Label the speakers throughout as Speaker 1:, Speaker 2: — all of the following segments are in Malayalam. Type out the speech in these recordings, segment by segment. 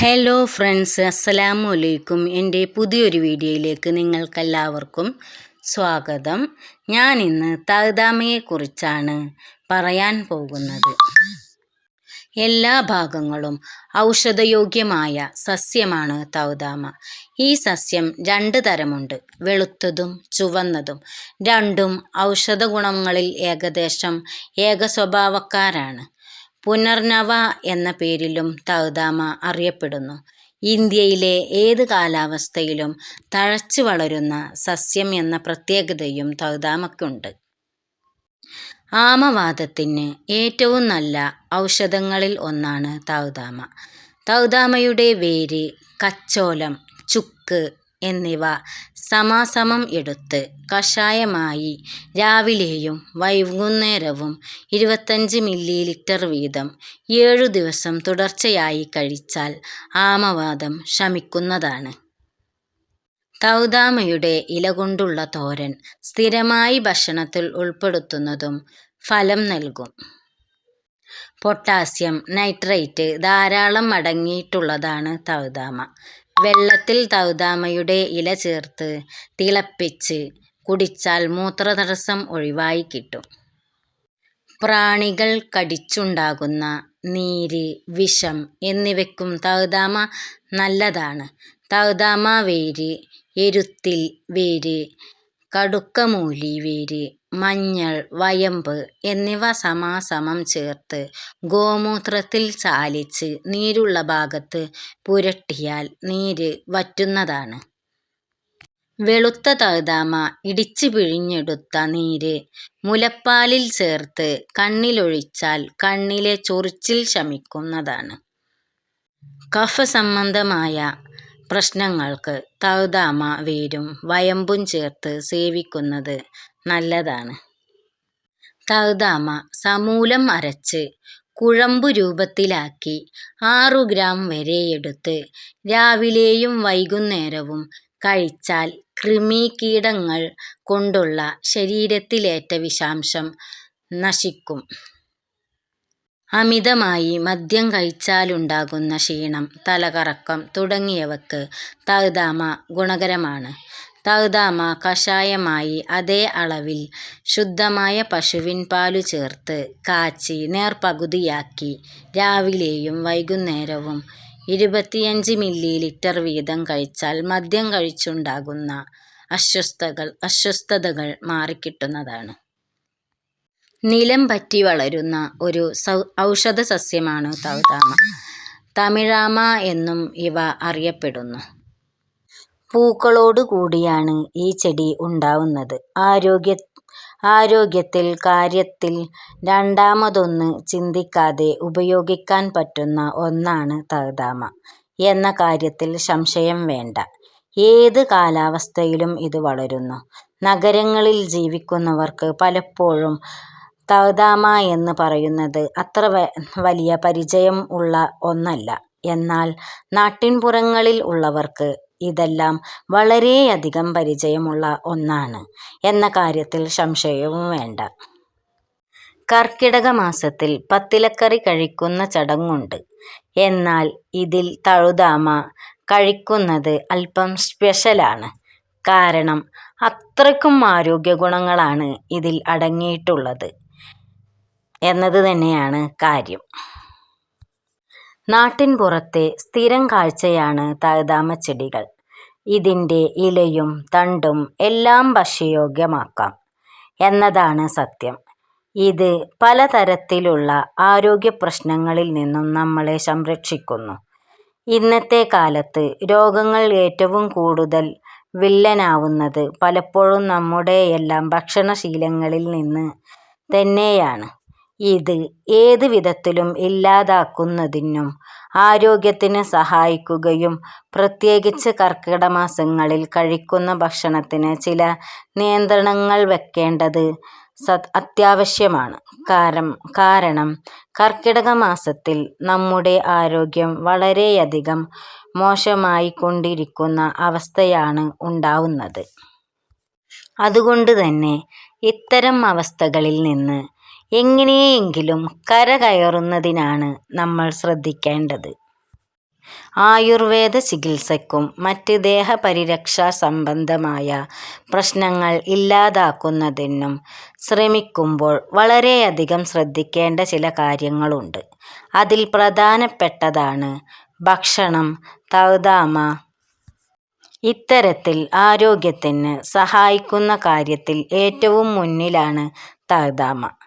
Speaker 1: ഹലോ ഫ്രണ്ട്സ് അസ്സലാമു അലൈക്കും എന്റെ പുതിയൊരു വീഡിയോയിലേക്ക് നിങ്ങൾക്കെല്ലാവർക്കും സ്വാഗതം. ഞാൻ ഇന്ന് തഹദാമയെക്കുറിച്ചാണ് പറയാൻ പോകുന്നത്. എല്ലാ ഭാഗങ്ങളും ഔഷധയോഗ്യമായ സസ്യമാണ് തൗതാമ ഈ സസ്യം രണ്ട് തരമുണ്ട്. വെളുത്തതും ചുവന്നതും. രണ്ടും ഔഷധ ഗുണങ്ങളിൽ ഏകദേശം ഏക സ്വഭാവക്കാരാണ് പുനർനവ എന്ന പേരിലും തഴുതാമ അറിയപ്പെടുന്നു. ഇന്ത്യയിലെ ഏത് കാലാവസ്ഥയിലും തഴച്ചു വളരുന്ന സസ്യം എന്ന പ്രത്യേകതയും തഴുതാമയ്ക്കുണ്ട് ആമവാദത്തിന് ഏറ്റവും നല്ല ഔഷധങ്ങളിൽ ഒന്നാണ് തഴുതാമ തഴുതാമയുടെ വേര് കച്ചോലം ചുക്ക് എന്നിവ സമാസമം എടുത്ത് കഷായമായി രാവിലെയും വൈകുന്നേരവും ഇരുപത്തഞ്ച് മില്ലി ലിറ്റർ വീതം ഏഴു ദിവസം തുടർച്ചയായി കഴിച്ചാൽ ആമവാദം ശമിക്കുന്നതാണ്. തൗദാമയുടെ ഇല കൊണ്ടുള്ള തോരൻ സ്ഥിരമായി ഭക്ഷണത്തിൽ ഉൾപ്പെടുത്തുന്നതും ഫലം നൽകും. പൊട്ടാസ്യം നൈട്രേറ്റ് ധാരാളം അടങ്ങിയിട്ടുള്ളതാണ് തഴുതാമ വെള്ളത്തിൽ തൗതാമയുടെ ഇല ചേർത്ത് തിളപ്പിച്ച് കുടിച്ചാൽ മൂത്രതടസ്സം ഒഴിവായി കിട്ടും. പ്രാണികൾ കടിച്ചുണ്ടാകുന്ന നീര് വിഷം എന്നിവയ്ക്കും തൗതാമ നല്ലതാണ്. തൗതാമ വേര് എരുത്തിൽ വേര് കടുക്കമൂലി വേര് മഞ്ഞൾ വയമ്പ് എന്നിവ സമാസമം ചേർത്ത് ഗോമൂത്രത്തിൽ ചാലിച്ച് നീരുള്ള ഭാഗത്ത് പുരട്ടിയാൽ നീര് വറ്റുന്നതാണ്. വെളുത്ത തഴുതാമ ഇടിച്ചു പിഴിഞ്ഞെടുത്ത നീര് മുലപ്പാലിൽ ചേർത്ത് കണ്ണിലൊഴിച്ചാൽ കണ്ണിലെ ചൊറിച്ചിൽ ശമിക്കുന്നതാണ്. കഫ സംബന്ധമായ പ്രശ്നങ്ങൾക്ക് തഴുതാമ വേരും വയമ്പും ചേർത്ത് സേവിക്കുന്നത് നല്ലതാണ്. തഴുതാമ സമൂലം അരച്ച് കുഴമ്പു രൂപത്തിലാക്കി ആറു ഗ്രാം വരെ എടുത്ത് രാവിലെയും വൈകുന്നേരവും കഴിച്ചാൽ കൃമികീടങ്ങൾ കൊണ്ടുള്ള ശരീരത്തിലേറ്റ വിഷാംശം നശിക്കും. അമിതമായി മദ്യം കഴിച്ചാലുണ്ടാകുന്ന ക്ഷീണം തലകറക്കം തുടങ്ങിയവക്ക് തഴുതാമ ഗുണകരമാണ്. തഴുതാമ കഷായമായി അതേ അളവിൽ ശുദ്ധമായ പശുവിൻ പാലു ചേർത്ത് കാച്ചി നേർപകുതിയാക്കി രാവിലെയും വൈകുന്നേരവും ഇരുപത്തിയഞ്ച് മില്ലി ലിറ്റർ വീതം കഴിച്ചാൽ മദ്യം കഴിച്ചുണ്ടാകുന്ന അസ്വസ്ഥകൾ അസ്വസ്ഥതകൾ മാറിക്കിട്ടുന്നതാണ്. നിലം പറ്റി വളരുന്ന ഒരു ഔഷധ സസ്യമാണ് തൗതാമ തമിഴാമ എന്നും ഇവ അറിയപ്പെടുന്നു. പൂക്കളോടു കൂടിയാണ് ഈ ചെടി ഉണ്ടാവുന്നത്. ആരോഗ്യ ആരോഗ്യത്തിൽ കാര്യത്തിൽ രണ്ടാമതൊന്ന് ചിന്തിക്കാതെ ഉപയോഗിക്കാൻ പറ്റുന്ന ഒന്നാണ് തഴുതാമ എന്ന കാര്യത്തിൽ സംശയം വേണ്ട. ഏത് കാലാവസ്ഥയിലും ഇത് വളരുന്നു. നഗരങ്ങളിൽ ജീവിക്കുന്നവർക്ക് പലപ്പോഴും തഴുതാമ എന്ന് പറയുന്നത് അത്ര വലിയ പരിചയം ഉള്ള ഒന്നല്ല. എന്നാൽ നാട്ടിൻപുറങ്ങളിൽ ഉള്ളവർക്ക് ഇതെല്ലാം വളരെയധികം പരിചയമുള്ള ഒന്നാണ് എന്ന കാര്യത്തിൽ സംശയവും വേണ്ട. കർക്കിടക മാസത്തിൽ പത്തിലക്കറി കഴിക്കുന്ന ചടങ്ങുണ്ട്. എന്നാൽ ഇതിൽ തഴുതാമ കഴിക്കുന്നത് അല്പം സ്പെഷ്യലാണ്. കാരണം അത്രയ്ക്കും ആരോഗ്യ ഗുണങ്ങളാണ് ഇതിൽ അടങ്ങിയിട്ടുള്ളത്. എന്നത് തന്നെയാണ് കാര്യം. നാട്ടിൻപുറത്തെ സ്ഥിരം കാഴ്ചയാണ് തഴുതാമച്ചെടികൾ ഇതിന്റെ ഇലയും തണ്ടും എല്ലാം ഭക്ഷ്യയോഗ്യമാക്കാം എന്നതാണ് സത്യം. ഇത് പലതരത്തിലുള്ള ആരോഗ്യ പ്രശ്നങ്ങളിൽ നിന്നും നമ്മളെ സംരക്ഷിക്കുന്നു. ഇന്നത്തെ കാലത്ത് രോഗങ്ങൾ ഏറ്റവും കൂടുതൽ വില്ലനാവുന്നത് പലപ്പോഴും നമ്മുടെയെല്ലാം ഭക്ഷണശീലങ്ങളിൽ നിന്ന് തന്നെയാണ്. ഇത് ഏത് വിധത്തിലും ഇല്ലാതാക്കുന്നതിനും ആരോഗ്യത്തിന് സഹായിക്കുകയും പ്രത്യേകിച്ച് കർക്കിടമാസങ്ങളിൽ കഴിക്കുന്ന ഭക്ഷണത്തിന് ചില നിയന്ത്രണങ്ങൾ വെക്കേണ്ടത് അത്യാവശ്യമാണ്. കാരണം കർക്കിടക മാസത്തിൽ നമ്മുടെ ആരോഗ്യം വളരെയധികം മോശമായിക്കൊണ്ടിരിക്കുന്ന അവസ്ഥയാണ് ഉണ്ടാവുന്നത്. അതുകൊണ്ട് തന്നെ ഇത്തരം അവസ്ഥകളിൽ നിന്ന് എങ്ങനെയെങ്കിലും കരകയറുന്നതിനാണ് നമ്മൾ ശ്രദ്ധിക്കേണ്ടത് ആയുർവേദ ചികിത്സയ്ക്കും മറ്റ് ദേഹപരിരക്ഷാ സംബന്ധമായ പ്രശ്നങ്ങൾ ഇല്ലാതാക്കുന്നതിനും ശ്രമിക്കുമ്പോൾ വളരെയധികം ശ്രദ്ധിക്കേണ്ട ചില കാര്യങ്ങളുണ്ട്. അതിൽ പ്രധാനപ്പെട്ടതാണ് ഭക്ഷണം. തൗതാമ ഇത്തരത്തിൽ ആരോഗ്യത്തിന് സഹായിക്കുന്ന കാര്യത്തിൽ ഏറ്റവും മുന്നിലാണ് തഴുതാമ.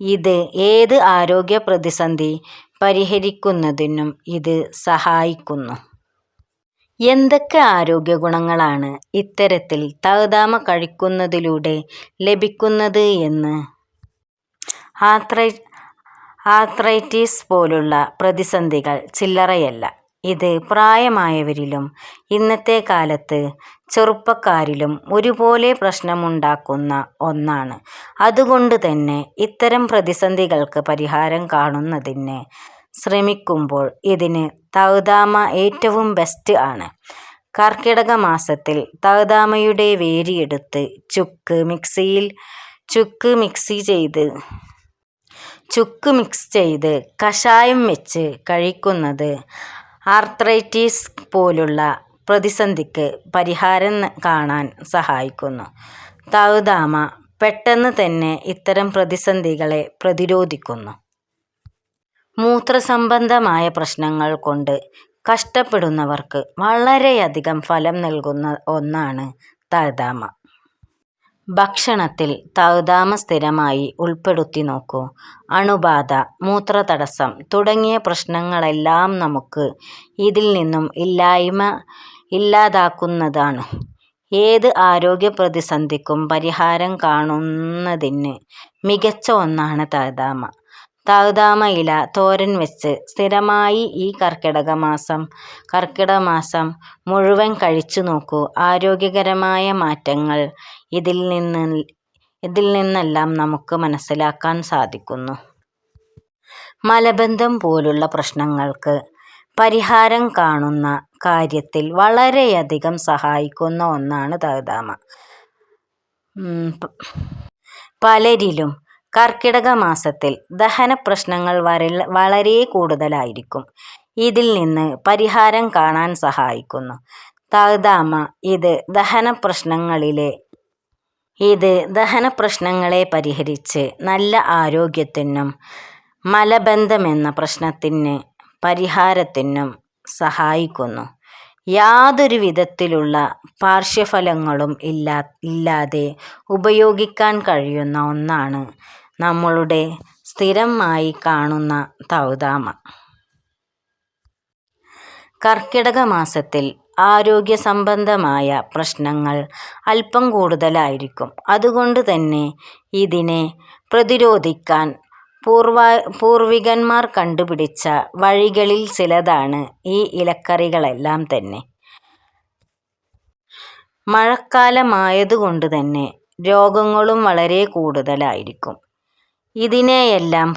Speaker 1: ഇത് ഏത് ആരോഗ്യ പ്രതിസന്ധി പരിഹരിക്കുന്നതിനും ഇത് സഹായിക്കുന്നു. എന്തൊക്കെ ആരോഗ്യ ഗുണങ്ങളാണ് ഇത്തരത്തിൽ തഴുതാമ കഴിക്കുന്നതിലൂടെ ലഭിക്കുന്നത് എന്ന്. ആർത്രൈറ്റിസ് പോലുള്ള പ്രതിസന്ധികൾ ചില്ലറയല്ല. ഇത് പ്രായമായവരിലും ഇന്നത്തെ കാലത്ത് ചെറുപ്പക്കാരിലും ഒരുപോലെ പ്രശ്നമുണ്ടാക്കുന്ന ഒന്നാണ്. അതുകൊണ്ട് തന്നെ ഇത്തരം പ്രതിസന്ധികൾക്ക് പരിഹാരം കാണുന്നതിന് ശ്രമിക്കുമ്പോൾ ഇതിന് തഴുതാമ ഏറ്റവും ബെസ്റ്റ് ആണ്. കർക്കിടക മാസത്തിൽ തഴുതാമയുടെ വേര് എടുത്ത് ചുക്ക് മിക്സ് ചെയ്ത് കഷായം വെച്ച് കഴിക്കുന്നത് ആർത്രൈറ്റിസ് പോലുള്ള പ്രതിസന്ധിക്ക് പരിഹാരം കാണാൻ സഹായിക്കുന്നു. തഴുതാമ പെട്ടെന്ന് തന്നെ ഇത്തരം പ്രതിസന്ധികളെ പ്രതിരോധിക്കുന്നു. മൂത്രസംബന്ധമായ പ്രശ്നങ്ങൾ കൊണ്ട് കഷ്ടപ്പെടുന്നവർക്ക് വളരെയധികം ഫലം നൽകുന്ന ഒന്നാണ് തഴുതാമ. ഭക്ഷണത്തിൽ തൗതാമ സ്ഥിരമായി ഉൾപ്പെടുത്തി നോക്കൂ. അണുബാധ, മൂത്രതടസ്സം തുടങ്ങിയ പ്രശ്നങ്ങളെല്ലാം നമുക്ക് ഇതിൽ നിന്നും ഇല്ലാതാക്കുന്നതാണ്. ഏത് ആരോഗ്യപ്രതിസന്ധിക്കും പരിഹാരം കാണുന്നതിന് മികച്ച ഒന്നാണ് തൗതാമ. തൗതാമ ഇല തോരൻ വെച്ച് സ്ഥിരമായി ഈ കർക്കിടക മാസം മുഴുവൻ കഴിച്ചു നോക്കൂ. ആരോഗ്യകരമായ മാറ്റങ്ങൾ ഇതിൽ നിന്ന് ഇതിൽ നിന്നെല്ലാം നമുക്ക് മനസ്സിലാക്കാൻ സാധിക്കുന്നു. മലബന്ധം പോലുള്ള പ്രശ്നങ്ങൾക്ക് പരിഹാരം കാണുന്ന കാര്യത്തിൽ വളരെയധികം സഹായിക്കുന്ന ഒന്നാണ് തകതാമ പലരിലും കർക്കിടക മാസത്തിൽ ദഹന ദഹനപ്രശ്നങ്ങൾ വളരെ കൂടുതലായിരിക്കും. ഇതിൽ നിന്ന് പരിഹാരം കാണാൻ സഹായിക്കുന്നു തകതാമ ഇത് ദഹനപ്രശ്നങ്ങളെ പരിഹരിച്ച് നല്ല ആരോഗ്യത്തിനും മലബന്ധമെന്ന പ്രശ്നത്തിന് പരിഹാരത്തിനും സഹായിക്കുന്നു. യാതൊരു വിധത്തിലുള്ള പാർശ്വഫലങ്ങളും ഇല്ലാതെ ഉപയോഗിക്കാൻ കഴിയുന്ന ഒന്നാണ് നമ്മളുടെ സ്ഥിരമായി കാണുന്ന തൗതാമ കർക്കിടക മാസത്തിൽ ആരോഗ്യസംബന്ധമായ പ്രശ്നങ്ങൾ അല്പം കൂടുതലായിരിക്കും. അതുകൊണ്ട് തന്നെ ഇതിനെ പ്രതിരോധിക്കാൻ പൂർവികന്മാർ കണ്ടുപിടിച്ച വഴികളിൽ ചിലതാണ് ഈ ഇലക്കറികളെല്ലാം തന്നെ. മഴക്കാലമായതുകൊണ്ട് തന്നെ രോഗങ്ങളും വളരെ കൂടുതലായിരിക്കും. ഇതിനെയെല്ലാം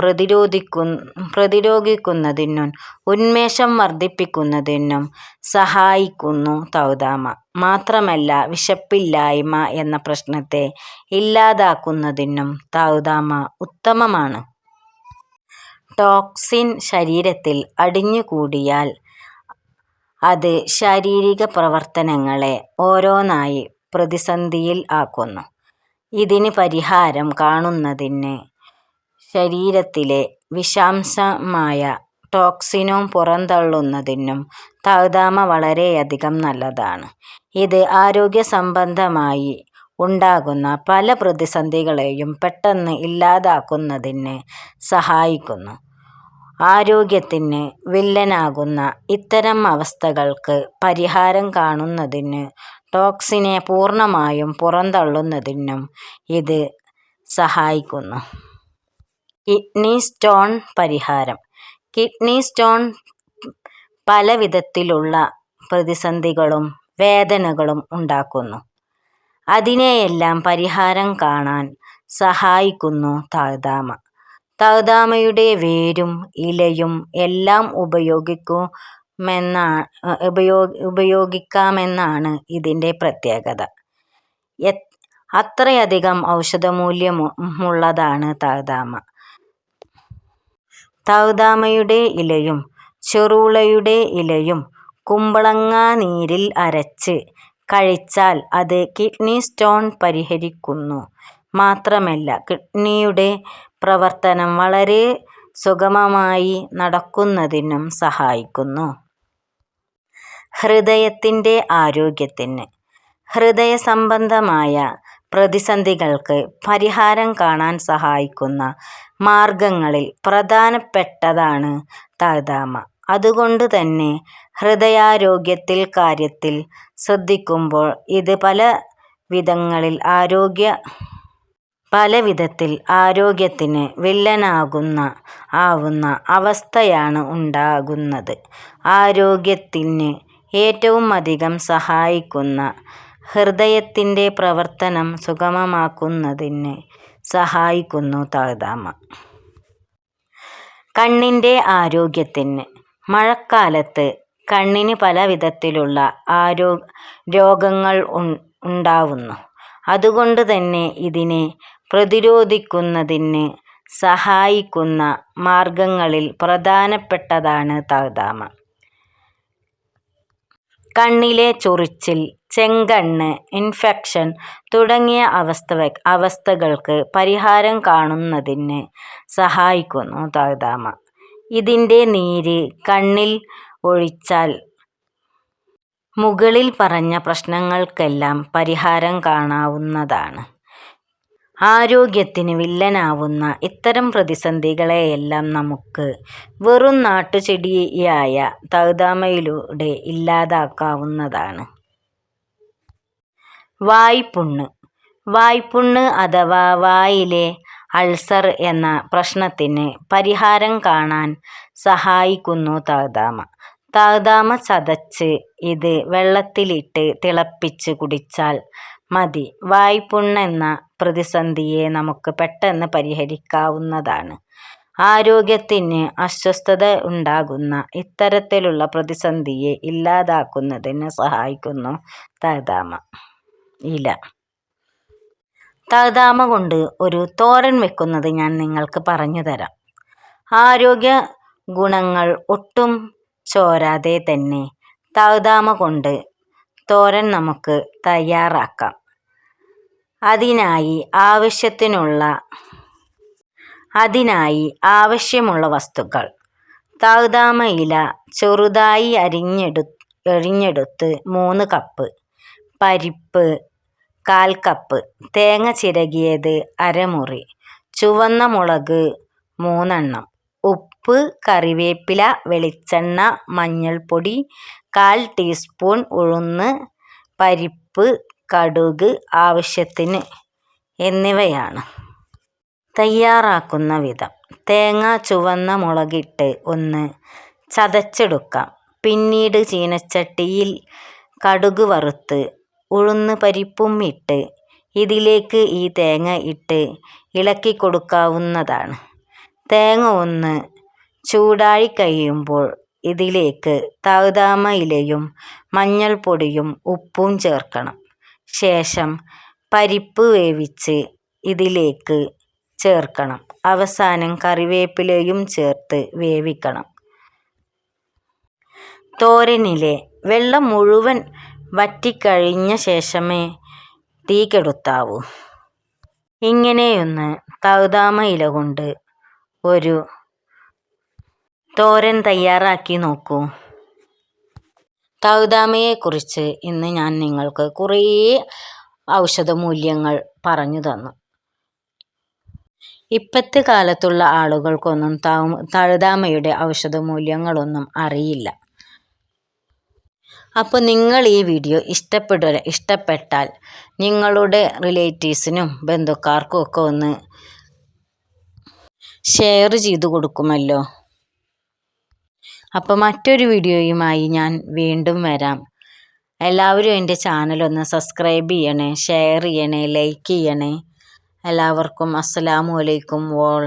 Speaker 1: പ്രതിരോധിക്കുന്നതിനും ഉന്മേഷം വർദ്ധിപ്പിക്കുന്നതിനും സഹായിക്കുന്നു തൗതാമ മാത്രമല്ല വിശപ്പില്ലായ്മ എന്ന പ്രശ്നത്തെ ഇല്ലാതാക്കുന്നതിനും തൗതാമ ഉത്തമമാണ്. ടോക്സിൻ ശരീരത്തിൽ അടിഞ്ഞുകൂടിയാൽ അത് ശാരീരിക പ്രവർത്തനങ്ങളെ ഓരോന്നായി പ്രതിസന്ധിയിൽ ആക്കുന്നു. ഇതിന് പരിഹാരം കാണുന്നതിന് ശരീരത്തിലെ വിഷാംശമായ ടോക്സിനും പുറന്തള്ളുന്നതിനും തഴുതാമ വളരെയധികം നല്ലതാണ്. ഇത് ആരോഗ്യസംബന്ധമായി ഉണ്ടാകുന്ന പല പ്രതിസന്ധികളെയും പെട്ടെന്ന് ഇല്ലാതാക്കുന്നതിന് സഹായിക്കുന്നു. ആരോഗ്യത്തിന് വില്ലനാകുന്ന ഇത്തരം അവസ്ഥകൾക്ക് പരിഹാരം കാണുന്നതിന് ടോക്സിനെ പൂർണമായും പുറന്തള്ളുന്നതിനും ഇത് സഹായിക്കുന്നു. കിഡ്നി സ്റ്റോൺ പരിഹാരം. കിഡ്നി സ്റ്റോൺ പല വിധത്തിലുള്ള പ്രതിസന്ധികളും വേദനകളും ഉണ്ടാക്കുന്നു. അതിനെയെല്ലാം പരിഹാരം കാണാൻ സഹായിക്കുന്നു തഴുതാമ. തഴുതാമയുടെ വേരും ഇലയും എല്ലാം ഉപയോഗിക്കാമെന്നാണ് ഇതിന്റെ പ്രത്യേകത. അത്രയധികം ഔഷധമൂല്യമുള്ളതാണ് തഴുതാമ. തഴുതാമയുടെ ഇലയും ചെറുളയുടെ ഇലയും കുമ്പളങ്ങ നീരിൽ അരച്ച് കഴിച്ചാൽ അത് കിഡ്നി സ്റ്റോൺ പരിഹരിക്കുന്നു. മാത്രമല്ല കിഡ്നിയുടെ പ്രവർത്തനം വളരെ സുഗമമായി നടക്കുന്നതിനും സഹായിക്കുന്നു. ഹൃദയത്തിന്റെ ആരോഗ്യത്തിന് ഹൃദയ സംബന്ധമായ പ്രതിസന്ധികൾക്ക് പരിഹാരം കാണാൻ സഹായിക്കുന്ന മാർഗങ്ങളിൽ പ്രധാനപ്പെട്ടതാണ് തഴുതാമ. അതുകൊണ്ട് തന്നെ ഹൃദയാരോഗ്യത്തിൽ കാര്യത്തിൽ ശ്രദ്ധിക്കുമ്പോൾ ഇത് പലവിധത്തിൽ ആരോഗ്യത്തിന് വില്ലനാവുന്ന അവസ്ഥയാണ് ഉണ്ടാകുന്നത്. ആരോഗ്യത്തിന് ഏറ്റവും അധികം സഹായിക്കുന്ന ഹൃദയത്തിന്റെ പ്രവർത്തനം സുഗമമാക്കുന്നതിന് സഹായിക്കുന്നു തഴുതാമ. കണ്ണിന്റെ ആരോഗ്യത്തിന് മഴക്കാലത്ത് കണ്ണിന് പല വിധത്തിലുള്ള ആരോ രോഗങ്ങൾ ഉണ്ടാവുന്നു. അതുകൊണ്ട് തന്നെ ഇതിനെ പ്രതിരോധിക്കുന്നതിന് സഹായിക്കുന്ന മാർഗങ്ങളിൽ പ്രധാനപ്പെട്ടതാണ് തഴുതാമ. കണ്ണിലെ ചൊറിച്ചിൽ, ചെങ്കണ്ണ് ഇൻഫെക്ഷൻ തുടങ്ങിയ അവസ്ഥകൾക്ക് പരിഹാരം കാണുന്നതിന് സഹായിക്കുന്നു തഴുതാമ. ഇതിന്റെ നീര് കണ്ണിൽ ഒഴിച്ചാൽ മുകളിൽ പറഞ്ഞ പ്രശ്നങ്ങൾക്കെല്ലാം പരിഹാരം കാണാവുന്നതാണ്. ആരോഗ്യത്തിന് വില്ലനാവുന്ന ഇത്തരം പ്രതിസന്ധികളെയെല്ലാം നമുക്ക് വെറും നാട്ടുചെടിയായ തഴുതാമയിലൂടെ ഇല്ലാതാക്കാവുന്നതാണ്. വായ്പുണ്ണ് വായ്പുണ്ണ് അഥവാ വായിലെ അൾസർ എന്ന പ്രശ്നത്തിന് പരിഹാരം കാണാൻ സഹായിക്കുന്നു തഴുതാമ. തഴുതാമ ചതച്ച് ഇത് വെള്ളത്തിലിട്ട് തിളപ്പിച്ച് കുടിച്ചാൽ മതി വായ്പുണ്ണെന്ന പ്രതിസന്ധിയെ നമുക്ക് പെട്ടെന്ന് പരിഹരിക്കാവുന്നതാണ്. ആരോഗ്യത്തിന് അസ്വസ്ഥത ഉണ്ടാകുന്ന ഇത്തരത്തിലുള്ള പ്രതിസന്ധിയെ ഇല്ലാതാക്കുന്നതിന് സഹായിക്കുന്നു തഴുതാമ ഇല. തഴുതാമ കൊണ്ട് ഒരു തോരൻ വെക്കുന്നത് ഞാൻ നിങ്ങൾക്ക് പറഞ്ഞുതരാം. ആരോഗ്യ ഗുണങ്ങൾ ഒട്ടും ചോരാതെ തന്നെ തഴുതാമ കൊണ്ട് തോരൻ നമുക്ക് തയ്യാറാക്കാം. അതിനായി ആവശ്യത്തിനുള്ള അതിനായി ആവശ്യമുള്ള വസ്തുക്കൾ. തഴുതാമ ഇല ചെറുതായി അരിഞ്ഞെടു അരിഞ്ഞെടുത്ത് മൂന്ന് കപ്പ്. പരിപ്പ് കാൽ കപ്പ്. തേങ്ങ ചിരകിയത് അരമുറി. ചുവന്ന മുളക് മൂന്നെണ്ണം. ഉപ്പ് കറിവേപ്പില വെളിച്ചെണ്ണ മഞ്ഞൾപ്പൊടി കാൽ ടീസ്പൂൺ ഉഴുന്ന് പരിപ്പ് കടുക് ആവശ്യത്തിന് എന്നിവയാണ്. തയ്യാറാക്കുന്ന വിധം. തേങ്ങ ചുവന്ന മുളകിട്ട് ഒന്ന് ചതച്ചെടുക്കാം. പിന്നീട് ചീനച്ചട്ടിയിൽ കടുക് വറുത്ത് ഉഴുന്ന് പരിപ്പും ഇട്ട് ഇതിലേക്ക് ഈ തേങ്ങ ഇട്ട് ഇളക്കി കൊടുക്കാവുന്നതാണ് തേങ്ങ ഒന്ന് ചൂടായി കഴിയുമ്പോൾ ഇതിലേക്ക് തഴുതാമ ഇലയും മഞ്ഞൾപ്പൊടിയും ഉപ്പും ചേർക്കണം. ശേഷം പരിപ്പ് വേവിച്ച് ഇതിലേക്ക് ചേർക്കണം. അവസാനം കറിവേപ്പിലയും ചേർത്ത് വേവിക്കണം. തോരനിലെ വെള്ളം മുഴുവൻ വറ്റിക്കഴിഞ്ഞ ശേഷമേ തീ കെടുത്താവൂ. ഇങ്ങനെയൊന്ന് തൗതാമ ഇല കൊണ്ട് ഒരു തോരൻ തയ്യാറാക്കി നോക്കൂ. തഴുതാമയെക്കുറിച്ച് ഇന്ന് ഞാൻ നിങ്ങൾക്ക് കുറേ ഔഷധമൂല്യങ്ങൾ പറഞ്ഞുതന്നു. ഇപ്പത്തെ കാലത്തുള്ള ആളുകൾക്കൊന്നും തഴുതാമയുടെ ഔഷധമൂല്യങ്ങളൊന്നും അറിയില്ല. അപ്പോൾ നിങ്ങൾ ഈ വീഡിയോ ഇഷ്ടപ്പെട്ടാൽ നിങ്ങളുടെ റിലേറ്റീവ്സിനും ബന്ധുക്കാർക്കും ഒക്കെ ഒന്ന് ഷെയർ ചെയ്തു കൊടുക്കുമല്ലോ. അപ്പോൾ മറ്റൊരു വീഡിയോയുമായി ഞാൻ വീണ്ടും വരാം. എല്ലാവരും എന്റെ ചാനലൊന്ന് സബ്സ്ക്രൈബ് ചെയ്യണേ, ഷെയർ ചെയ്യണേ, ലൈക്ക് ചെയ്യണേ. എല്ലാവർക്കും അസ്സലാമു അലൈക്കും ഓൾ.